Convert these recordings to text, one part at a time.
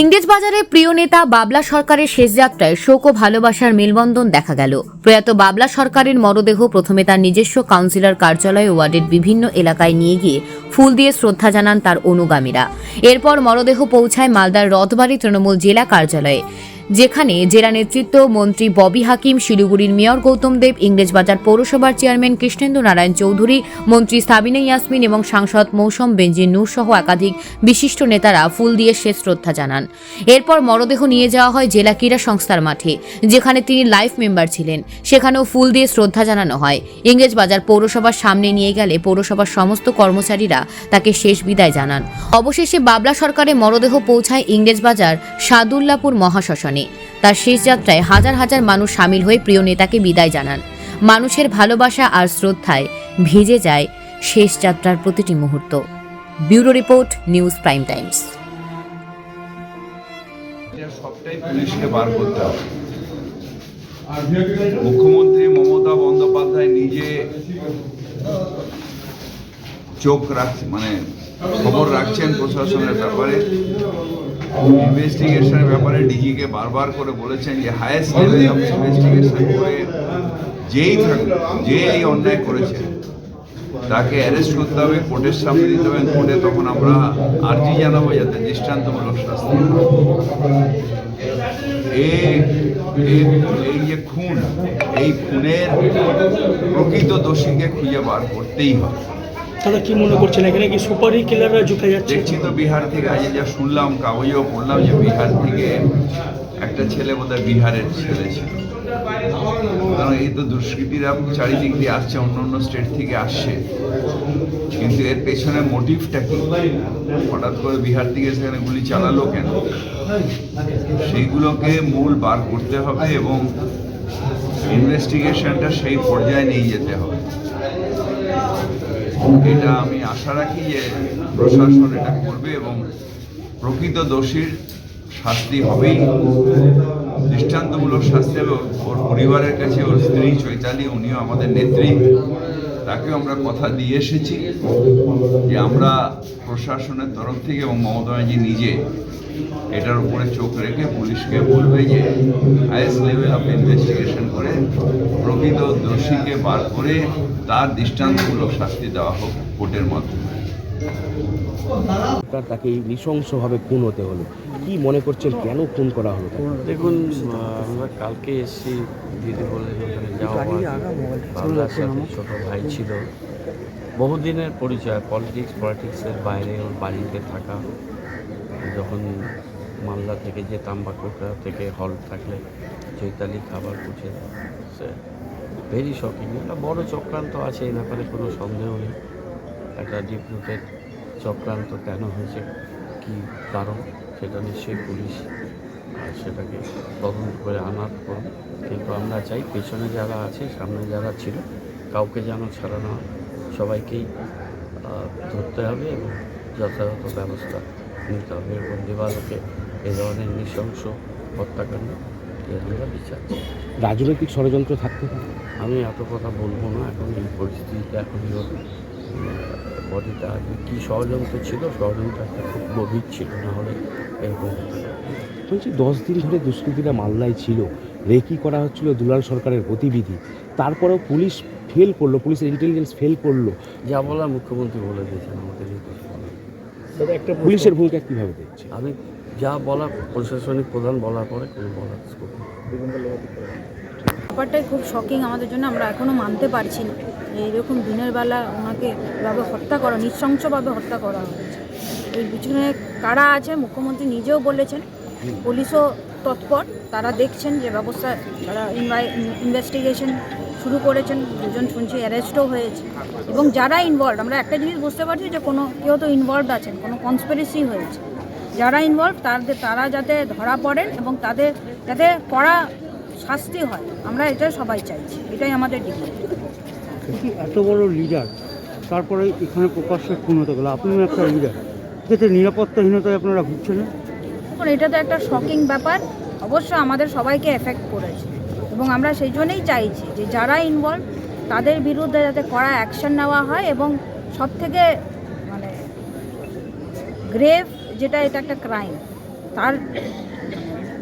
ইংরেজবাজারে প্রিয় নেতা বাবলা সরকারের শেষ যাত্রায় শোক ও ভালোবাসার মেলবন্ধন দেখা গেল। প্রয়াত বাবলা সরকারের মরদেহ প্রথমে তার নিজস্ব কাউন্সিলর কার্যালয়ে ওয়ার্ডের বিভিন্ন এলাকায় নিয়ে গিয়ে ফুল দিয়ে শ্রদ্ধা জানান তার অনুগামীরা। এরপর মরদেহ পৌঁছায় মালদার রথবাড়ি তৃণমূল জেলা কার্যালয়ে। যেখানে জেলা নেতৃত্ব মন্ত্রী ববি হাকিম, শিলিগুড়ির মেয়র গৌতম দেব, ইংরেজবাজার পৌরসভার চেয়ারম্যান কৃষ্ণেন্দু নারায়ণ চৌধুরী, মন্ত্রী সাবিনা ইয়াসমিন এবং সাংসদ মৌসম বেঞ্জির নূর সহ একাধিক বিশিষ্ট নেতারা ফুল দিয়ে শেষ শ্রদ্ধা জানান। এরপর মরদেহ নিয়ে যাওয়া হয় জেলা ক্রীড়া সংস্থার মাঠে, যেখানে তিনি লাইফ মেম্বার ছিলেন। সেখানেও ফুল দিয়ে শ্রদ্ধা জানানো হয়। ইংরেজবাজার পৌরসভার সামনে নিয়ে গেলে পৌরসভার সমস্ত কর্মচারীরা তাকে শেষ বিদায় জানান। অবশেষে বাবলা সরকারের মরদেহ পৌঁছায় ইংরেজবাজার সাদুল্লাপুর মহাশ্মশানে। তার শেষ যাত্রায় হাজার হাজার মানুষ সামিল হয়ে প্রিয় নেতাকে বিদায় জানান। মানুষের ভালোবাসা আর শ্রদ্ধায় ভিজে যায় শেষ যাত্রার প্রতিটি মুহূর্ত। Bureau report, news prime times. মুখ্যমন্ত্রী মমতা বন্দ্যোপাধ্যায় নিজে চোখ রাখছে মানে খবর রাখছেন প্রশাসনের ব্যাপারে। ইনভেস্টিগেশনের ব্যাপারে ডিজিকে বারবার করে বলেছেন যে হায়েস্ট লেভেল অফ ইনভেস্টিগেশন করে যেই থাকবে যে এই অন্যায় করেছে, তাকে অ্যারেস্ট করতে হবে, কোর্টের সামনে দিতে হবে, কোর্টে তখন আমরা আর্জি জানাব যাতে দৃষ্টান্তমূলক শাস্তি এই যে খুন, এই খুনের প্রকৃত দোষীকে খুঁজে বার করতেই হবে। দাদা, কি মনে করছেন? এখানে কি সুপারি কিলাররা ঝুঁকে যাচ্ছে? দেখছি তো বিহার থেকে আজ যা শুনলাম কাগজেও পড়লাম যে বিহার থেকে একটা ছেলে বোধহয় বিহারের ছেলে ছিল। কারণ এই তো দুষ্কৃতীরা চারিদিক দিয়ে আসছে, অন্য অন্য স্টেট থেকে আসছে। কিন্তু এর পেছনে মোটিভটা কি? হঠাৎ করে বিহার থেকে সেখানে গুলি চালালো কেন? সেইগুলোকে মূল বার করতে হবে এবং ইনভেস্টিগেশনটা সেই পর্যায়ে নিয়ে যেতে হবে। এটা আমি আশা রাখি যে প্রশাসন এটা করবে এবং প্রকৃত দোষীর শাস্তি হবেই। দৃষ্টান্তমূলক শাস্তি হবে। ওর- পরিবারের কাছে ওর স্ত্রী চৈতালি, উনিও আমাদের নেত্রী। তাকেও আমরা কথা দিয়ে এসেছি যে আমরা প্রশাসনের তরফ থেকে এবং মমতা ব্যানার্জি নিজে এটার উপরে চোখ রেখে পুলিশকে বলবে যে হায়েস্ট লেভেল অফ ইনভেস্টিগেশন করে প্রকৃত দোষীকে বার করে তার দৃষ্টান্তমূলক শাস্তি দেওয়া হোক কোর্টের মাধ্যমে। তাকে নৃশংসভাবে খুন হতে হলো। কি মনে করছেন? কেন খুন করা হলো দেখুন আমরা কালকে এসেছি দিদি বলে ওখানে যাওয়া ছোট ভাই ছিল। বহুদিনের পরিচয় পলিটিক্স পলিটিক্সের বাইরে ওর বাড়িতে থাকা। যখন মালদা থেকে যেতাম বা কলকাতা থেকে হল থাকলে চৈতালি খাবার পুছে সে ভেরি শকিং একটা বড় চক্রান্ত আছে এই ব্যাপারে কোনো সন্দেহ নেই। একটা ডিপুটেড চক্রান্ত কেন হয়েছে? কি কারণ সেটা নিশ্চয়ই পুলিশ আর সেটাকে তদন্ত করে আনার পর কিন্তু আমরা চাই পেছনে যারা আছে সামনে যারা ছিল কাউকে যেন ছাড়ানো সবাইকেই ধরতে হবে এবং যথাযথ ব্যবস্থা নিতে হবে এবং দিবালোকে এ ধরনের নৃশংস হত্যাকাণ্ড এর আমরা বিচার রাজনৈতিক ষড়যন্ত্র থাকতে পারে। আমি এত কথা বলব না এখন এই পরিস্থিতিতে এখন বডিটা কী ষড়যন্ত্র ছিল ষড়যন্ত্রটা খুব গভীর ছিল না হলে এরকম বলছি দশ দিন ধরে দুষ্কৃতীরা মালদায় ছিল। রেকি করা হচ্ছিল দুলাল সরকারের গতিবিধি। তারপরেও পুলিশ ফেল করল পুলিশের ইন্টেলিজেন্স ফেল করল। যা বলার মুখ্যমন্ত্রী বলে দিয়েছেন আমাদের একটা পুলিশের ভূমিকা কীভাবে দেখছে? আমি যা বলা প্রশাসনিক প্রধান বলার পরে কোনো বলার স্কোপ। ব্যাপারটাই খুব শকিং আমাদের জন্য, আমরা এখনও মানতে পারছি না। এইরকম দিনের বেলা ওনাকে এভাবে হত্যা করা, নৃশংসভাবে হত্যা করা হয়েছে। এর পিছনে কারা আছে, মুখ্যমন্ত্রী নিজেও বলেছেন। পুলিশও তৎপর, তারা দেখছেন যে ব্যবস্থা, তারা ইনভেস্টিগেশন শুরু করেছেন, দুজন শুনছি অ্যারেস্টও হয়েছে। এবং যারা ইনভলভ আমরা একটা জিনিস বুঝতে পারছি যে কোনো, কেউ তো ইনভলভ আছেন, কোনো কনস্পিরেসি হয়েছে। যারা ইনভলভ তাদের, তারা যাতে ধরা পড়েন এবং তাদের, যাতে কড়া শাস্তি হয়। আমরা এটা সবাই চাইছি। এটাই আমাদের ডিমান্ড। এত বড় লিডার তারপরে এখানে প্রকাশ্যে খুন হতে গেল আপনিও একটা লিডার এতে নিরাপত্তাহীনতায় আপনারা ভুগছেন? এখন এটা তো একটা শকিং ব্যাপার। অবশ্য আমাদের সবাইকে এফেক্ট করেছে। এবং আমরা সেই জন্যই চাইছি যে যারা ইনভলভ তাদের বিরুদ্ধে যাতে কড়া অ্যাকশন নেওয়া হয় এবং সব থেকে মানে গ্রেভ যেটা এটা একটা ক্রাইম তার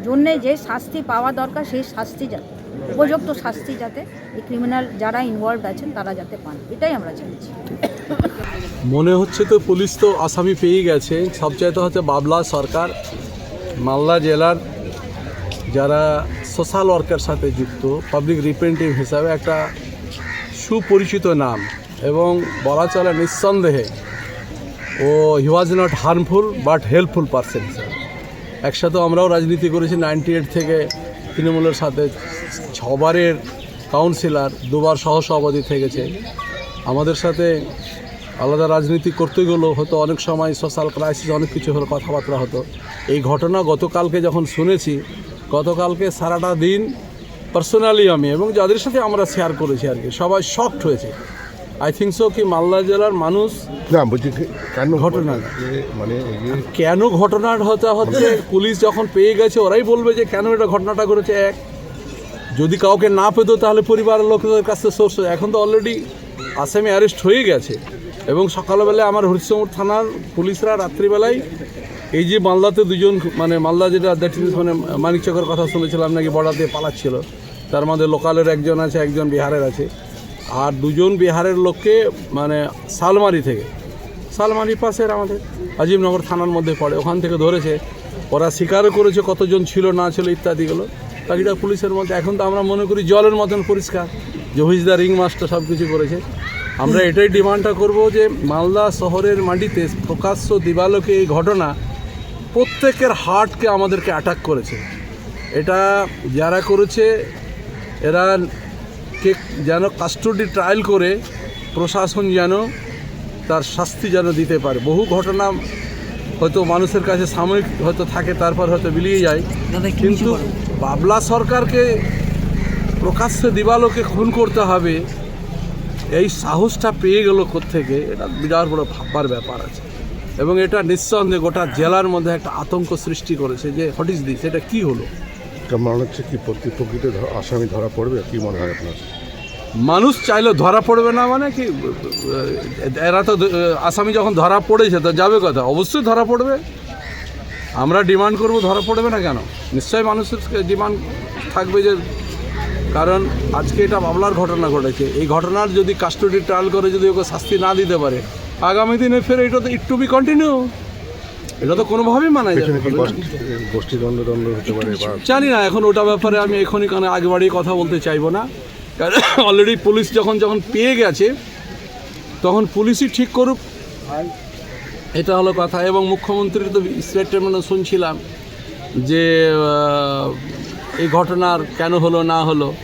জন্যে যে শাস্তি পাওয়া দরকার, সেই শাস্তি যাতে উপযুক্ত শাস্তি যাতে এই ক্রিমিনাল যারা ইনভলভ আছেন, তারা যাতে পান। এটাই আমরা চাইছি। মনে হচ্ছে তো পুলিশ তো আসামি পেয়ে গেছে। সবচাইতে হচ্ছে বাবলা সরকার, মালদা জেলার যারা সোশ্যাল ওয়ার্কের সাথে যুক্ত পাবলিক রিপ্রেজেন্টেটিভ হিসাবে একটা সুপরিচিত নাম এবং বলা চলে নিঃসন্দেহে ও he was not harmful but helpful person হিসাবে। একসাথে আমরাও রাজনীতি করেছি নাইনটি এইট থেকে তৃণমূলের সাথে। ছবারের কাউন্সিলর দুবার সহসভাপতি থেকেছে। আমাদের সাথে আলাদা রাজনীতি করতে গেলেও হয়তো অনেক সময় সোশ্যাল ক্রাইসিস অনেক কিছু হলো, কথাবার্তা হতো। এই ঘটনা গতকালকে যখন শুনেছি, গতকালকে সারাটা দিন পার্সোনালি আমি এবং যাদের সাথে আমরা শেয়ার করেছি আর কি, সবাই শক্ট হয়েছে। আই থিঙ্ক সো কি মালদা জেলার মানুষ না বলছি কেন ঘটনা। মানে কেন ঘটনাটা হতে হচ্ছে? পুলিশ যখন পেয়ে গেছে ওরাই বলবে যে কেন এটা ঘটনাটা করেছে এক। যদি কাউকে না পেতো তাহলে পরিবারের লোকদের কাছে সোর্স এখন তো অলরেডি আসামি অ্যারেস্ট হয়ে গেছে। এবং সকালবেলায় আমার হরিশ্চন্দ্র থানার পুলিশরা রাত্রিবেলায় এই যে মালদাতে দুজন মানে মালদা যেটা দ্যাট ইজ মানে মানিক চকের কথা শুনেছিলাম নাকি বর্ডার দিয়ে পালাচ্ছিল। তার মধ্যে লোকালের একজন আছে একজন বিহারের আছে। আর দুজন বিহারের লোককে মানে শালমারি থেকে। শালমারি পাশের আমাদের আজিমনগর থানার মধ্যে পড়ে। ওখান থেকে ধরেছে, ওরা স্বীকারও করেছে কতজন ছিল, না ছিল, ইত্যাদিগুলো। বাকিটা পুলিশের মধ্যে, এখন তো আমরা মনে করি জলের মতন পরিষ্কার, যে হুইজ দ্য রিং মাস্টার সব কিছু করেছে। আমরা এটাই ডিমান্ডটা করব যে মালদা শহরের মাটিতে প্রকাশ্য দিবালোকে এই ঘটনা প্রত্যেকের হার্টকে আমাদেরকে অ্যাটাক করেছে। এটা যারা করেছে, এরা কে যেন কাস্টডি ট্রায়াল করে প্রশাসন যেন তার শাস্তি যেন দিতে পারে। বহু ঘটনা হয়তো মানুষের কাছে সাময়িক হয়তো থাকে তারপর হয়তো বিলিয়ে যায়। কিন্তু বাবলা সরকারকে প্রকাশ্যে দিবালোকে খুন করতে হবে এই সাহসটা পেয়ে গেল থেকে এটা বিরাট বড় ভাববার ব্যাপার আছে। এবং এটা নিঃসন্দেহে গোটা জেলার মধ্যে একটা আতঙ্ক সৃষ্টি করেছে যে হোয়াট ইজ দিস? এটা কী হলো? এটা মনে হচ্ছে কি প্রকৃত আসামি ধরা পড়বে, কি মনে হয় আপনার? মানুষ চাইলে ধরা পড়বে না মানে কি এরা তো আসামি যখন ধরা পড়েছে তো যাবে কথা অবশ্যই ধরা পড়বে। আমরা ডিমান্ড করব ধরা পড়বে না কেন? নিশ্চয়ই মানুষের ডিমান্ড থাকবে যে, কারণ আজকে এটা বাবলার ঘটনা ঘটেছে। এই ঘটনার যদি কাস্টডি ট্রায়াল করে যদি ওকে শাস্তি না দিতে পারে, আগামী দিনে ফের এটা তো একটু বি কন্টিনিউ এটা তো কোনোভাবেই মানা না। গোষ্ঠী- গোষ্ঠী দ্বন্দ্ব দ্বন্দ্ব হতে পারে বা জানি না এখন ওটা ব্যাপারে আমি এখনই কারণে আগে বাড়িয়ে কথা বলতে চাইব না। কারণ অলরেডি পুলিশ যখন যখন পেয়ে গেছে তখন পুলিশই ঠিক করুক। এটা হলো কথা। এবং মুখ্যমন্ত্রীর তো স্টেটমেন্টও শুনছিলাম যে এই ঘটনার কেন হলো না হলো।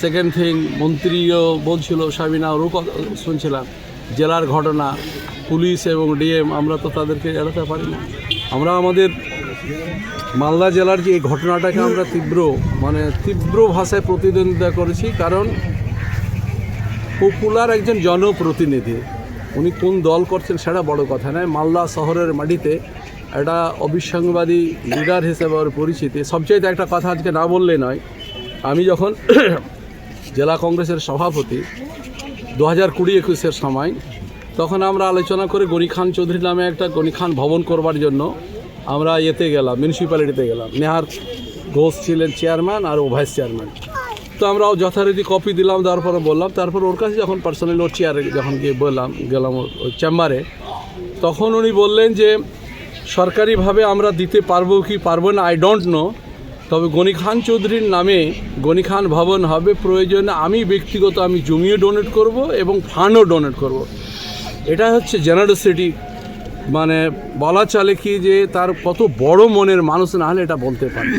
সেকেন্ড থিং মন্ত্রীও বলছিল সাবিনা ওরও কথা শুনছিলাম জেলার ঘটনা। পুলিশ এবং ডিএম, আমরা তো তাদেরকে এড়াতে পারি না। আমরা আমাদের মালদা জেলার যে এই ঘটনাটাকে আমরা তীব্র মানে তীব্র ভাষায় প্রতিদ্বন্দ্বিতা করেছি। কারণ পপুলার একজন জনপ্রতিনিধি, উনি কোন দল করছেন সেটা বড় কথা নয়। মালদা শহরের মাটিতে একটা অবিসংবাদী লিডার হিসেবে ওর পরিচিতি। সবচেয়ে একটা কথা আজকে না বললে নয়, আমি যখন জেলা কংগ্রেসের সভাপতি, দু হাজার কুড়ি একুশের সময় তখন আমরা আলোচনা করে গনি খান চৌধুরী নামে একটা গনি খান ভবন করবার জন্য আমরা এতে গেলাম মিউনিসিপ্যালিটিতে গেলাম নেহার ঘোষ ছিলেন চেয়ারম্যান আর ও ভাইস চেয়ারম্যান তো আমরাও যথারীতি কপি দিলাম দেওয়ার পরে বললাম, তারপর ওর কাছে যখন পার্সোনালি ওর চেয়ারে যখন গিয়ে বললাম, গেলাম ওর চেম্বারে তখন উনি বললেন যে, সরকারিভাবে আমরা দিতে পারব কি পারব না আই ডোন্ট নো তবে গনি খান চৌধুরীর নামে গনি খান ভবন হবে প্রয়োজনে আমি ব্যক্তিগত আমি জমিও ডোনেট করব এবং ফান্ডও ডোনেট করব। এটা হচ্ছে জেনারোসিটি। মানে বলা চলে কি যে তার কত বড় মনের মানুষ না হলে এটা বলতে পারে।